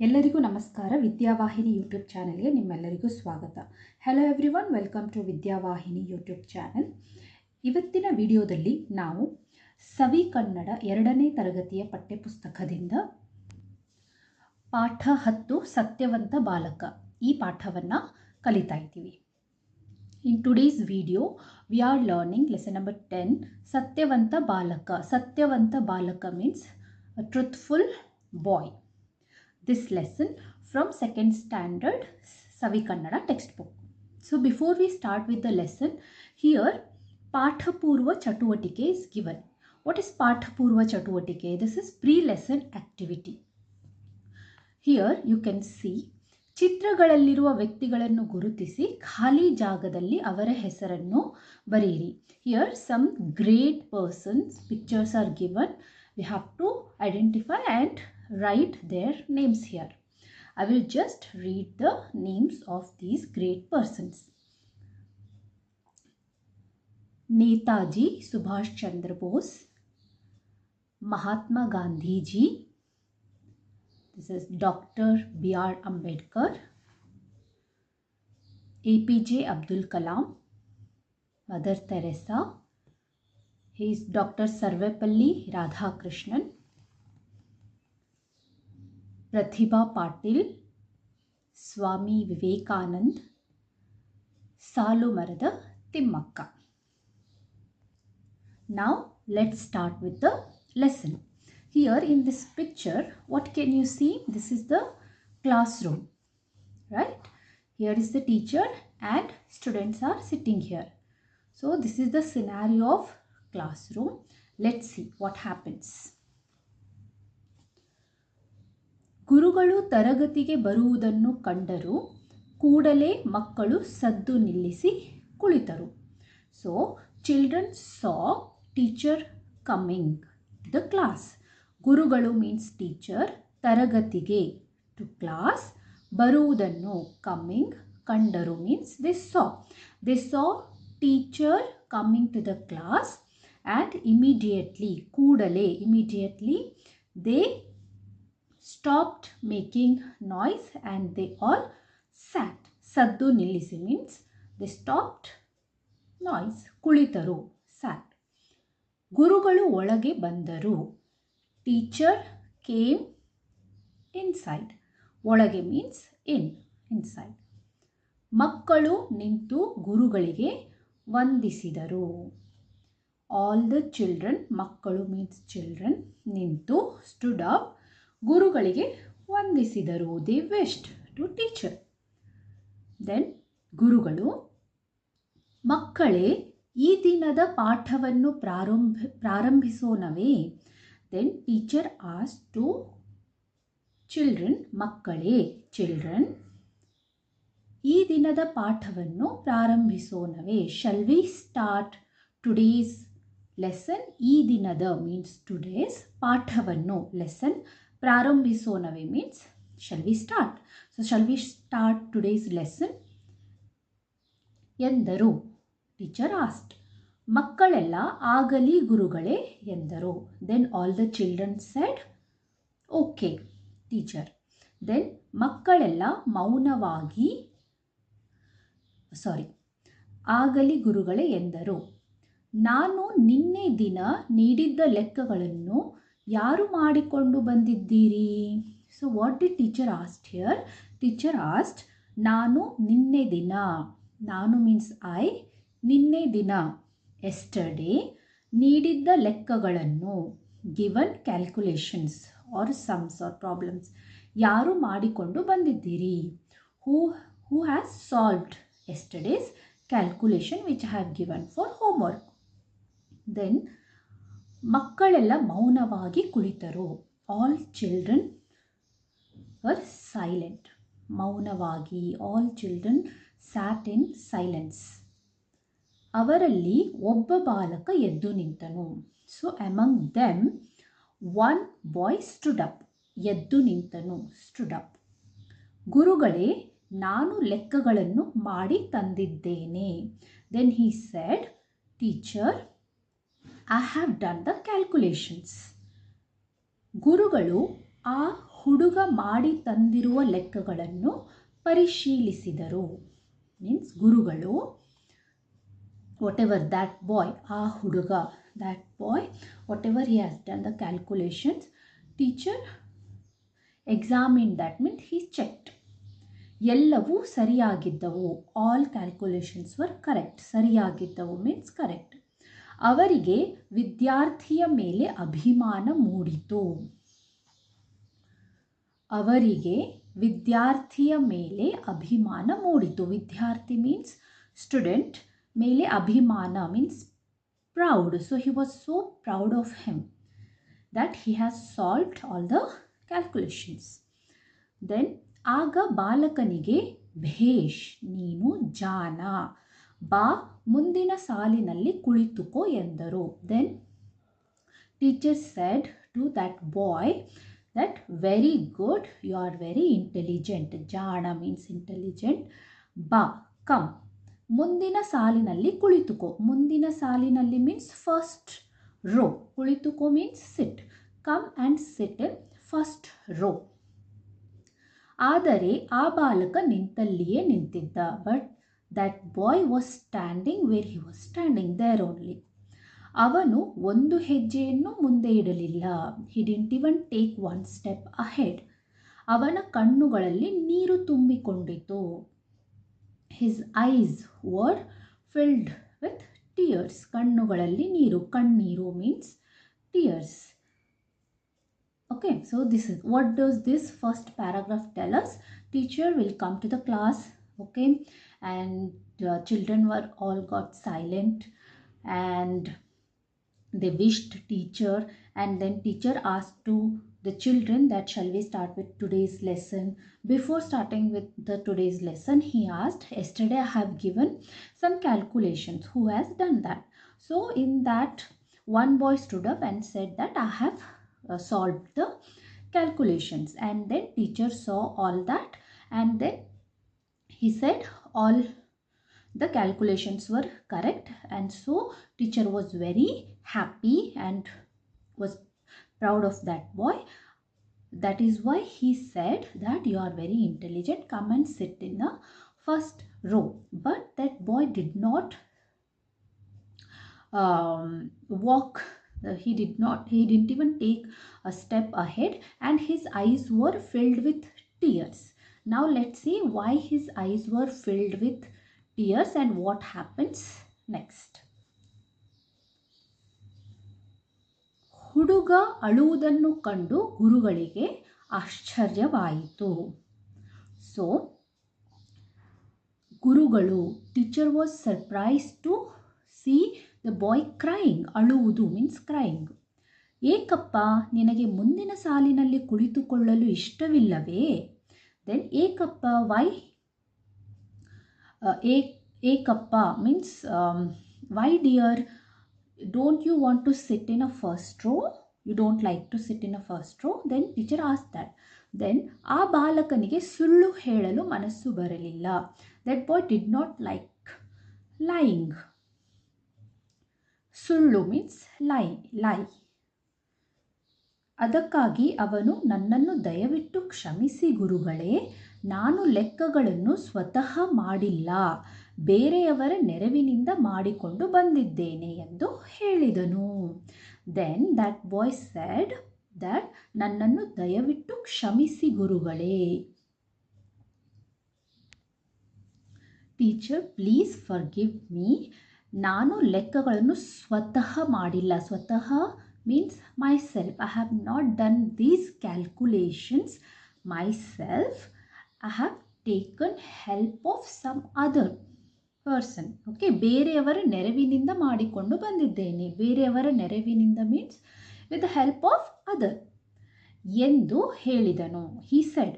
ಎಲ್ಲರಿಗೂ ನಮಸ್ಕಾರ. ವಿದ್ಯಾವಾಹಿನಿ ಯೂಟ್ಯೂಬ್ ಚಾನಲ್ಗೆ ನಿಮ್ಮೆಲ್ಲರಿಗೂ ಸ್ವಾಗತ. Hello everyone welcome to Vidyavahini YouTube channel. ಇವತ್ತಿನ ವಿಡಿಯೋದಲ್ಲಿ ನಾವು ಸವಿ ಕನ್ನಡ ಎರಡನೇ ತರಗತಿಯ ಪಠ್ಯಪುಸ್ತಕದಿಂದ ಪಾಠ ಹತ್ತು, ಸತ್ಯವಂತ ಬಾಲಕ ಈ ಪಾಠವನ್ನು ಕಲಿತಾ ಇದ್ದೀವಿ. In today's video we are learning lesson number ten Satyavanta Balaka. Satyavanta Balaka means truthful boy this lesson from second standard Savi Kannada textbook. So before we start with the lesson, here Pathapurva Chatuvatike is given. What is Pathapurva Chatuvatike? This is pre-lesson activity. Here you can see ಚಿತ್ರಗಳಲ್ಲಿರುವ ವ್ಯಕ್ತಿಗಳನ್ನು ಗುರುತಿಸಿ ಖಾಲಿ ಜಾಗದಲ್ಲಿ ಅವರ ಹೆಸರನ್ನು ಬರೆಯಿರಿ here some great persons pictures are given we have to identify and write their names here. I will just read the names of these great persons. Netaji Subhash Chandra Bose, Mahatma Gandhi ji, this is Dr. B.R. Ambedkar, APJ Abdul Kalam, Mother Teresa, he is Dr. Sarvepalli Radhakrishnan, Pratibha Patil Swami Vivekanand ಸಾಲು ಮರದ ತಿಮ್ಮಕ್ಕ ನಾವು let start with the lesson here in this picture what can you see this is the classroom right here is the teacher and students are sitting here so this is the scenery of classroom let see ಗುರುಗಳು ತರಗತಿಗೆ ಬರುವುದನ್ನು ಕಂಡರು ಕೂಡಲೇ ಮಕ್ಕಳು ಸದ್ದು ನಿಲ್ಲಿಸಿ ಕುಳಿತರು. So children saw teacher coming the class ಗುರುಗಳು ಮೀನ್ಸ್ ಟೀಚರ್ ತರಗತಿಗೆ ಟು ಕ್ಲಾಸ್ ಬರುವುದನ್ನು ಕಮ್ಮಿಂಗ್ ಕಂಡರು means they saw the saw teacher coming to the class and immediately ಕೂಡಲೇ immediately they stopped making noise and they all sat ಸದ್ದು ನಿಲ್ಲಿಸಿ means they stopped noise ಕುಳಿತರು sat ಗುರುಗಳು ಒಳಗೆ ಬಂದರು. ಟೀಚರ್ ಕೇಮ್ ಇನ್ಸೈಡ್ ಒಳಗೆ ಮೀನ್ಸ್ ಇನ್ ಇನ್ಸೈಡ್ ಮಕ್ಕಳು ನಿಂತು ಗುರುಗಳಿಗೆ ವಂದಿಸಿದರು. ಆಲ್ ದ ಚಿಲ್ಡ್ರನ್ ಮಕ್ಕಳು ಮೀನ್ಸ್ ಚಿಲ್ಡ್ರನ್ ನಿಂತು ಸ್ಟುಡ್ ಅಪ್ ಗುರುಗಳಿಗೆ ವಂದಿಸಿದರು. They wished to teacher then ಗುರುಗಳು, ಮಕ್ಕಳೇ, ಈ ದಿನದ ಪಾಠವನ್ನು ಪ್ರಾರಂಭ, ಪ್ರಾರಂಭಿಸೋಣವೇ. ದೆನ್ ಟೀಚರ್ ಆಸ್ ಟು ಚಿಲ್ಡ್ರನ್ ಮಕ್ಕಳೇ ಚಿಲ್ಡ್ರನ್ ಈ ದಿನದ ಪಾಠವನ್ನು ಪ್ರಾರಂಭಿಸೋಣವೇ. Shall we start today's lesson ಈ ದಿನದ ಮೀನ್ಸ್ ಟುಡೇಸ್ ಪಾಠವನ್ನು lesson ಪ್ರಾರಂಭಿಸೋಣವೇ means shall we start so shall we start today's lesson ಎಂದರು. ಟೀಚರ್ ಆಸ್ಟ್ ಮಕ್ಕಳೆಲ್ಲ ಆಗಲಿ ಗುರುಗಳೇ, ಎಂದರು. Then all the children said okay teacher then ಮಕ್ಕಳೆಲ್ಲ ಮೌನವಾಗಿ ಸಾರಿ ಆಗಲಿ ಗುರುಗಳೇ, ಎಂದರು. ನಾನು ನಿನ್ನೆ ದಿನ ನೀಡಿದ್ದ ಲೆಕ್ಕಗಳನ್ನು ಯಾರು ಮಾಡಿಕೊಂಡು ಬಂದಿದ್ದೀರಿ? So what the teacher asked here teacher asked ನಾನು ನಿನ್ನೆ ದಿನ, ನಾನು ಮೀನ್ಸ್ ಐ ನಿನ್ನೆ ದಿನ ಎಸ್ಟರ್ಡೇ ನೀಡಿದ್ದ ಲೆಕ್ಕಗಳನ್ನು given calculations or sums or problems ಯಾರು ಮಾಡಿಕೊಂಡು ಬಂದಿದ್ದೀರಿ? Who who has solved yesterday's calculation which have given for homework then ಮಕ್ಕಳೆಲ್ಲ ಮೌನವಾಗಿ ಕುಳಿತರು. ಆಲ್ ಚಿಲ್ಡ್ರನ್ ವರ್ ಸೈಲೆಂಟ್ ಮೌನವಾಗಿ all children sat in silence ಅವರಲ್ಲಿ ಒಬ್ಬ ಬಾಲಕ ಎದ್ದು ನಿಂತನು. So among them one boy stood up ಎದ್ದು ನಿಂತನು ಸ್ಟುಡಪ್ ಗುರುಗಳೇ, ನಾನು ಲೆಕ್ಕಗಳನ್ನು ಮಾಡಿ ತಂದಿದ್ದೇನೆ. Then he said teacher I have done the calculations ಗುರುಗಳು ಆ ಹುಡುಗ ಮಾಡಿ ತಂದಿರುವ ಲೆಕ್ಕಗಳನ್ನು ಪರಿಶೀಲಿಸಿದರು. ಮೀನ್ಸ್ ಗುರುಗಳು ವಾಟ್ ಎವರ್ ದ್ಯಾಟ್ ಬಾಯ್ ಆ ಹುಡುಗ that boy whatever he has done the calculations teacher examine that mean he checked ಎಲ್ಲವೂ ಸರಿಯಾಗಿದ್ದವು. ಆಲ್ ಕ್ಯಾಲ್ಕುಲೇಷನ್ಸ್ ವರ್ ಕರೆಕ್ಟ್ ಸರಿಯಾಗಿದ್ದವು ಮೀನ್ಸ್ ಕರೆಕ್ಟ್ ಅವರಿಗೆ ವಿದ್ಯಾರ್ಥಿಯ ಮೇಲೆ ಅಭಿಮಾನ ಮೂಡಿತು. ಅವರಿಗೆ ವಿದ್ಯಾರ್ಥಿಯ ಮೇಲೆ ಅಭಿಮಾನ ಮೂಡಿತು. ವಿದ್ಯಾರ್ಥಿ ಮೀನ್ಸ್ ಸ್ಟೂಡೆಂಟ್ ಮೇಲೆ ಅಭಿಮಾನ means proud so he was so proud of him that he has solved all the calculations then ಆಗ ಬಾಲಕನಿಗೆ, ಭೇಷ್, ನೀನು ಜಾನ. ಬಾ, ಮುಂದಿನ ಸಾಲಿನಲ್ಲಿ ಕುಳಿತುಕೋ ಎಂದರು. Then teacher said to that boy that very good you are very intelligent ಜಾಣ ಮೀನ್ಸ್ ಇಂಟೆಲಿಜೆಂಟ್ ಬಾ ಕಮ್ ಮುಂದಿನ ಸಾಲಿನಲ್ಲಿ ಕುಳಿತುಕೋ. ಮುಂದಿನ ಸಾಲಿನಲ್ಲಿ means first row ಕುಳಿತುಕೋ means sit come and sit in first row ಆದರೆ ಆ ಬಾಲಕ ನಿಂತಲ್ಲಿಯೇ ನಿಂತಿದ್ದ. But that boy was standing where he was standing there only ಅವನು ಒಂದು ಹೆಜ್ಜೆಯನ್ನು ಮುಂದೆ ಇಡಲಿಲ್ಲ. He didn't even take one step ahead ಅವನ ಕಣ್ಣುಗಳಲ್ಲಿ ನೀರು ತುಂಬಿಕೊಂಡಿತು his eyes were filled with tears ಕಣ್ಣುಗಳಲ್ಲಿ ನೀರು, ಕಣ್ಣೀರು means tears okay, so this is, what does this first paragraph tell us? Teacher will come to the class, okay? And uh, children were all got silent and they wished teacher and then teacher asked to the children that shall we start with today's lesson? Before starting with the today's lesson he asked yesterday i have given some calculations. Who has done that? So in that one boy stood up and said that i have uh, solved the calculations. And then teacher saw all that and then he said all the calculations were correct. And so teacher was very happy and was proud of that boy. That is why he said that you are very intelligent. Come and sit in the first row. But that boy did not um, walk. He did not he didn't even take a step ahead. And his eyes were filled with tears now, let's see why his eyes were filled with tears and what happens next. ಹುಡುಗ ಅಳುವುದನ್ನು ಕಂಡು ಗುರುಗಳಿಗೆ ಆಶ್ಚರ್ಯವಾಯಿತು. So ಗುರುಗಳು teacher was surprise to see the boy crying ಅಳುವುದು means crying ಏಕಪ್ಪ, ನಿನಗೆ ಮುಂದಿನ ಸಾಲಿನಲ್ಲಿ ಕುಳಿತುಕೊಳ್ಳಲು ಇಷ್ಟವಿಲ್ಲವೇ? ದೆನ್ ಏಕಪ್ಪ why ಏಕಪ್ಪ means why dear don't you want to sit in a first row you don't like to sit in a first row then teacher ask that then ಆ ಬಾಲಕನಿಗೆ ಸುಳ್ಳು ಹೇಳಲು ಮನಸ್ಸು ಬರಲಿಲ್ಲ. That boy did not like lying ಸುಳ್ಳು means lie lie ಅದಕ್ಕಾಗಿ ಅವನು ನನ್ನನ್ನು ದಯವಿಟ್ಟು ಕ್ಷಮಿಸಿ ಗುರುಗಳೇ, ನಾನು ಲೆಕ್ಕಗಳನ್ನು ಸ್ವತಃ ಮಾಡಿಲ್ಲ, ಬೇರೆಯವರ ನೆರವಿನಿಂದ ಮಾಡಿಕೊಂಡು ಬಂದಿದ್ದೇನೆ ಎಂದು ಹೇಳಿದನು. Then that boy sad that ನನ್ನನ್ನು ದಯವಿಟ್ಟು ಕ್ಷಮಿಸಿ ಗುರುಗಳೇ. ಟೀಚರ್ ಪ್ಲೀಸ್ ಫರ್ಗಿವ್ ಮೀ ನಾನು ಲೆಕ್ಕಗಳನ್ನು ಸ್ವತಃ ಮಾಡಿಲ್ಲ, ಸ್ವತಃ means myself I have not done these calculations myself I have taken help of some other person okay ಬೇರೆಯವರ ನೆರವಿನಿಂದ ಮಾಡಿಕೊಂಡು ಬಂದಿದ್ದೇನೆ. ಬೇರೆಯವರ ನೆರವಿನಿಂದ means with the help of other ಎಂದು ಹೇಳಿದನು. ಹಿ ಸೆಡ್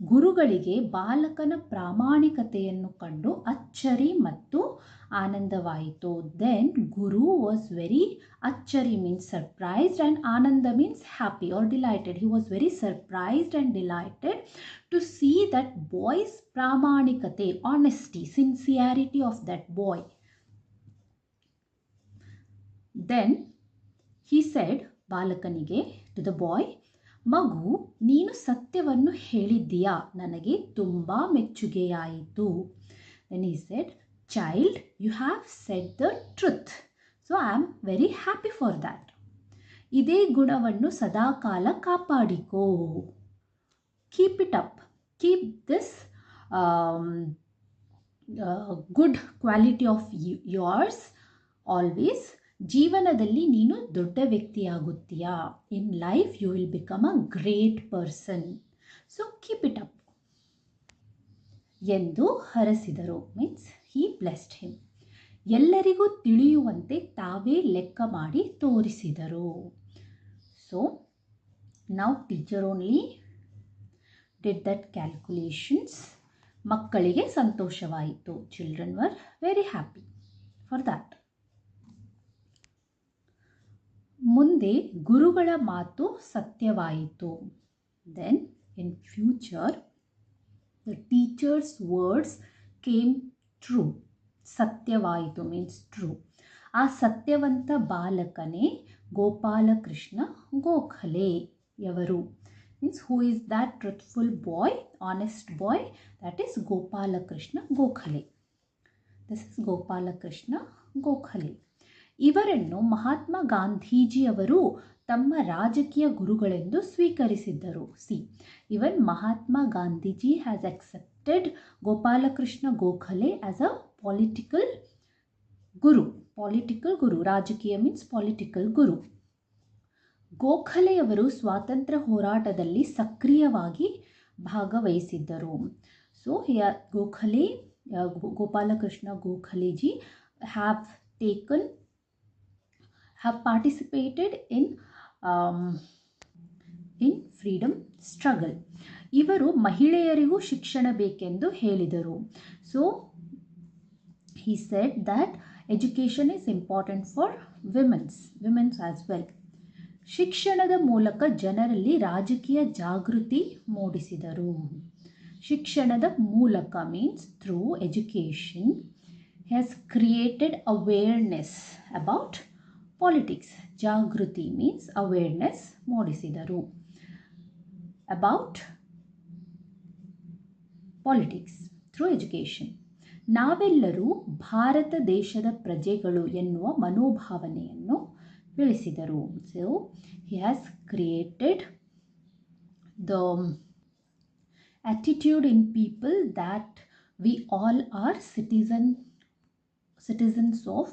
ಗುರುಗಳಿಗೆ ಬಾಲಕನ ಪ್ರಾಮಾಣಿಕತೆಯನ್ನು ಕಂಡು ಅಚ್ಚರಿ ಮತ್ತು ಆನಂದವಾಯಿತು. ದೆನ್ ಗುರು ವಾಸ್ ವೆರಿ ಅಚ್ಚರಿ means surprised and Ananda means happy or delighted he was very surprised and delighted to see that boys ಪ್ರಾಮಾಣಿಕತೆ honesty sincerity of that boy then he said ಬಾಲಕನಿಗೆ to the boy ಮಗು, ನೀನು ಸತ್ಯವನ್ನು ಹೇಳಿದ್ದೀಯಾ? ನನಗೆ ತುಂಬ ಮೆಚ್ಚುಗೆಯಾಯಿತು. Then he said child you have said the truth so I am very happy for that ಇದೇ ಗುಣವನ್ನು ಸದಾಕಾಲ ಕಾಪಾಡಿಕೋ. Keep it up keep this good quality of yours always ಜೀವನದಲ್ಲಿ ನೀನು ದೊಡ್ಡ ವ್ಯಕ್ತಿಯಾಗುತ್ತೀಯಾ? In life you will become a great person so keep it up ಎಂದು ಹರಸಿದರು. Means he blessed him ಎಲ್ಲರಿಗೂ ತಿಳಿಯುವಂತೆ ತಾವೇ ಲೆಕ್ಕ ಮಾಡಿ ತೋರಿಸಿದರು. ಸೊ ನಾವು teacher only did that calculations ಮಕ್ಕಳಿಗೆ ಸಂತೋಷವಾಯಿತು. Children were very happy for that ಮುಂದೆ ಗುರುಗಳ ಮಾತು ಸತ್ಯವಾಯಿತು. Then in future the teachers words came true ಸತ್ಯವಾಯಿತು means true ಆ ಸತ್ಯವಂತ ಬಾಲಕನೇ ಗೋಪಾಲಕೃಷ್ಣ ಗೋಖಲೆ ಯವರು. Means who is that truthful boy honest boy that is Gopalakrishna Gokhale. This is Gopalakrishna Gokhale. ಇವರನ್ನು ಮಹಾತ್ಮ ಗಾಂಧೀಜಿಯವರು ತಮ್ಮ ರಾಜಕೀಯ ಗುರುಗಳೆಂದು ಸ್ವೀಕರಿಸಿದ್ದರು. See. Even Mahatma Gandhiji has accepted Gopalakrishna Gokhale as a political guru political guru ರಾಜಕೀಯ ಮೀನ್ಸ್ ಪೊಲಿಟಿಕಲ್ ಗುರು ಗೋಖಲೆಯವರು ಸ್ವಾತಂತ್ರ್ಯ ಹೋರಾಟದಲ್ಲಿ ಸಕ್ರಿಯವಾಗಿ ಭಾಗವಹಿಸಿದ್ದರು. So he Gokhale, Gopalakrishna Gokhaleji have taken have participated in um, in freedom struggle ಇವರು ಮಹಿಳೆಯರಿಗೂ ಶಿಕ್ಷಣ ಬೇಕೆಂದು ಹೇಳಿದರು so he said that education is important for women's women's as well ಶಿಕ್ಷಣದ ಮೂಲಕ ಜನರಲ್ಲಿ ರಾಜಕೀಯ ಜಾಗೃತಿ ಮೂಡಿಸಿದರು ಶಿಕ್ಷಣದ ಮೂಲಕ means through education has created awareness about politics ಜಾಗೃತಿ ಮೀನ್ಸ್ ಅವೇರ್ನೆಸ್ ಮೂಡಿಸಿದರು. ಅಬೌಟ್ ಪಾಲಿಟಿಕ್ಸ್ ಥ್ರೂ ಎಜುಕೇಷನ್ ನಾವೆಲ್ಲರೂ ಭಾರತ ದೇಶದ ಪ್ರಜೆಗಳು ಎನ್ನುವ ಮನೋಭಾವನೆಯನ್ನು ಬೆಳೆಸಿದರು. So he has created the attitude in people that we all are citizen, citizens of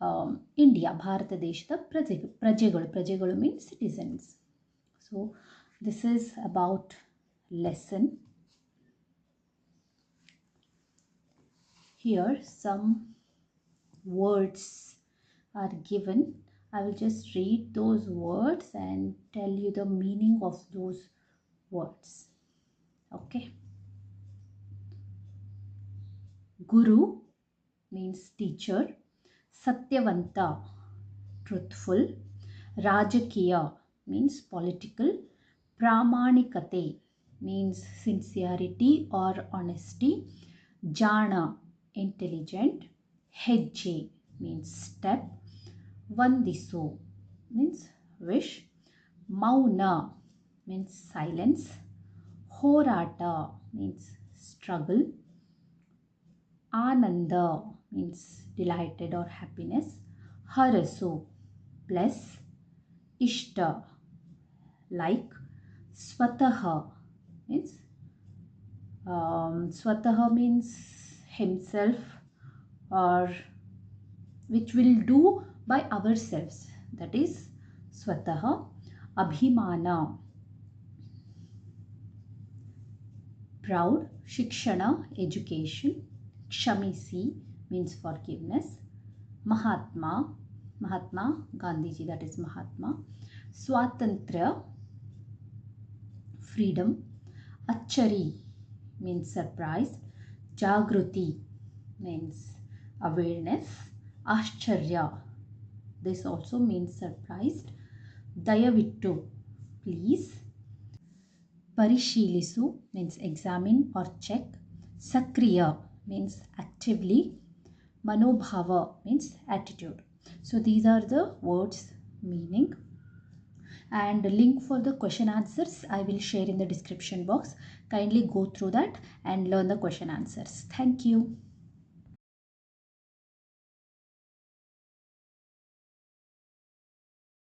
um, India Bharat ದೇಶದ ಪ್ರಜೆ ಪ್ರಜೆಗಳು ಪ್ರಜೆಗಳು means citizens so this is about lesson here some words are given i will just read those words and tell you the meaning of those words okay guru means teacher Satyavanta, truthful. Rajakiya means political. Pramanikate means sincerity or honesty. Jana, intelligent. Hejje means step. Vandiso means wish. Mauna means silence. Horata means struggle. Ananda means delighted or happiness. Haraso plus ishta like swataha means um, swataha means himself or which will do by ourselves that is swataha abhimana proud shikshana education kshamisi means forgiveness. Mahatma, Mahatma Gandhiji, that is Mahatma. Swatantra, freedom. Achari means surprise. Jagruti means awareness. Ashcharya, this also means surprised. Dayavittu, please. Parishilisu means examine or check. Sakriya means actively Manobhava means attitude. So these are the words meaning and link for the question answers I will share in the description box. Kindly go through that and learn the question answers. Thank you.